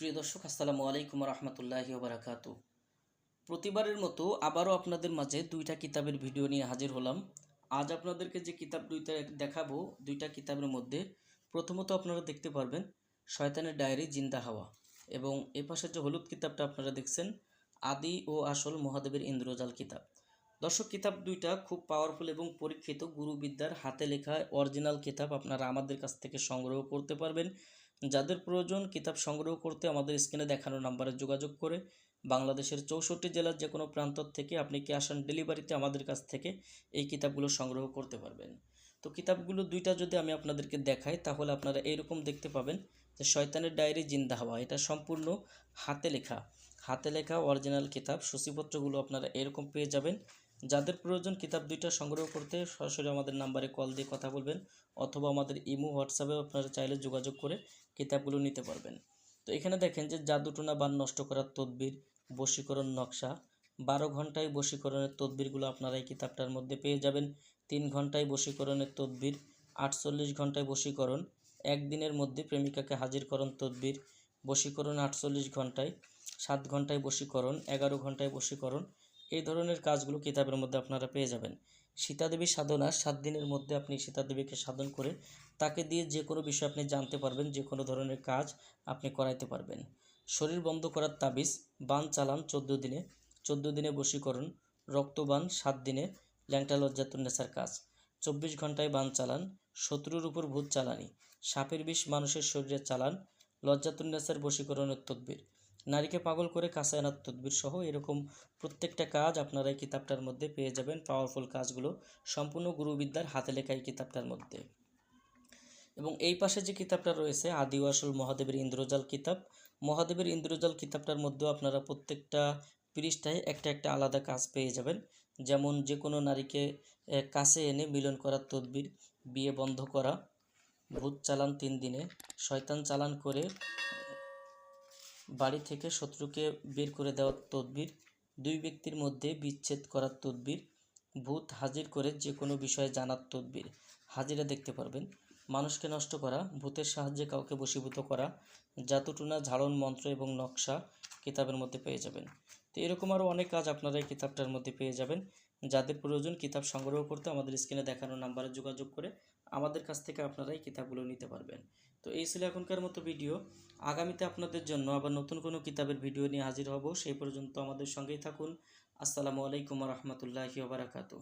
প্রিয় দর্শক, আসসালামু আলাইকুম রহমতুল্লাহি বারাকাত প্রতিবারের মতো আবারও আপনাদের মাঝে দুইটা কিতাবের ভিডিও নিয়ে হাজির হলাম। আজ আপনাদেরকে যে কিতাব দুইটা দেখাবো, দুইটা কিতাবের মধ্যে প্রথমত আপনারা দেখতে পারবেন শয়তানের ডায়েরি জিন্দা হাওয়া এবং এ পাশের যে হলুদ কিতাবটা আপনারা দেখছেন, আদি ও আসল মহাদেবের ইন্দ্রজাল কিতাব। দর্শক, কিতাব দুইটা খুব পাওয়ারফুল এবং পরীক্ষিত গুরুবিদ্যার হাতে লেখা অরিজিনাল কিতাব আপনারা আমাদের কাছ থেকে সংগ্রহ করতে পারবেন। যাদের প্রয়োজন কিতাব সংগ্রহ করতে আমাদের স্ক্রিনে দেখানো নাম্বারে যোগাযোগ করে বাংলাদেশের চৌষট্টি জেলার যে কোনো প্রান্ত থেকে আপনি ক্যাশ অন ডেলিভারিতে আমাদের কাছ থেকে এই কিতাবগুলো সংগ্রহ করতে পারবেন। তো কিতাবগুলো দুইটা যদি আমি আপনাদেরকে দেখাই, তাহলে আপনারা এরকম দেখতে পাবেন যে শয়তানের ডায়েরি জিন্দা হওয়া, এটা সম্পূর্ণ হাতে লেখা। হাতে লেখা অরিজিনাল কিতাব, সূচিপত্রগুলো আপনারা এরকম পেয়ে যাবেন। যাদের প্রয়োজন কিতাব দুইটা সংগ্রহ করতে সরাসরি আমাদের নাম্বারে কল দিয়ে কথা বলবেন অথবা আমাদের ইমো, হোয়াটসঅ্যাপে আপনারা চাইলে যোগাযোগ করে কিতাবগুলো নিতে পারবেন। তো এখানে দেখেন যে জাদুটোনা বান নষ্ট করার তদবির, বশীকরণ নকশা, বারো ঘন্টায় বশীকরণের তদবিরগুলো আপনারা এই কিতাবটার মধ্যে পেয়ে যাবেন। তিন ঘন্টায় বশীকরণের তদবির, আটচল্লিশ ঘন্টায় বশীকরণ, একদিনের মধ্যে প্রেমিকাকে হাজিরকরণ তদবির, বশীকরণ আটচল্লিশ ঘন্টায়, সাত ঘন্টায় বশীকরণ, এগারো ঘন্টায় বশীকরণ এই ধরনের কাজগুলো কিতাবের মধ্যে আপনারা পেয়ে যাবেন। সীতাদেবী সাধনা, সাত দিনের মধ্যে আপনি সীতাদেবীকে সাধন করে তাকে দিয়ে যে কোনো বিষয় আপনি জানতে পারবেন যে কোনো ধরনের কাজ আপনি করাইতে পারবেন। শরীর বন্ধ করার তাবিজ, বান চালান চোদ্দ দিনে চোদ্দ দিনে বশীকরণ, রক্তবান সাত দিনে, ল্যাংটা লজ্জাতুন্নেসার কাজ। চব্বিশ ঘন্টায় বান চালান, শত্রুর উপর ভূত চালানি, সাপের বিষ মানুষের শরীরে চালান লজ্জাতুন্নেসার বশীকরণের তদ্বির। নারীকে পাগল করে কাছে আনার তদবির সহ এরকম প্রত্যেকটা কাজ আপনারা এই কিতাবটার মধ্যে পেয়ে যাবেন পাওয়ারফুল কাজগুলো সম্পূর্ণ গুরুবিদ্যার হাতে লেখা এই কিতাবটার মধ্যে। এবং এই পাশে যে কিতাবটা রয়েছে, আদি আসল মহাদেবের ইন্দ্রজাল কিতাব, মহাদেবের ইন্দ্রজাল কিতাবটার মধ্যেও আপনারা প্রত্যেকটা পৃষ্ঠায় একটা একটা আলাদা কাজ পেয়ে যাবেন। যেমন যে কোনো নারীকে কাছে এনে মিলন করার তদবির, বিয়ে বন্ধ করা, ভূত চালান তিন দিনে, শয়তান চালান করে বাড়ি থেকে শত্রুকে বের করে দেওয়ার তদবির, দুই ব্যক্তির মধ্যে বিচ্ছেদ করার তদবির, ভূত হাজির করে যে কোনো বিষয়ে জানার তদবির। হাজিরা দেখতে পারবেন, মানুষকে নষ্ট করা, ভূতের সাহায্যে কাউকে বশীভূত করা জাতুটুনা ঝাড়ন মন্ত্র এবং নকশা কিতাবের মধ্যে পেয়ে যাবেন। তো এরকম আরও অনেক কাজ আপনারা এই কিতাবটার মধ্যে পেয়ে যাবেন। যাদের প্রয়োজন কিতাব সংগ্রহ করতে আমাদের স্ক্রিনে দেখানো নাম্বারে যোগাযোগ করে আমাদের কাছ থেকে আপনারা এই কিতাবগুলো নিতে পারবেন। তো এই ছিল এখনকার মতো ভিডিও। আগামীতে আপনাদের জন্য আবার নতুন কোনো কিতাবের ভিডিও নিয়ে হাজির হব। সেই পর্যন্ত আমাদের সঙ্গেই থাকুন। আসসালামু আলাইকুম রহমতুল্লাহি ওবরাকাতু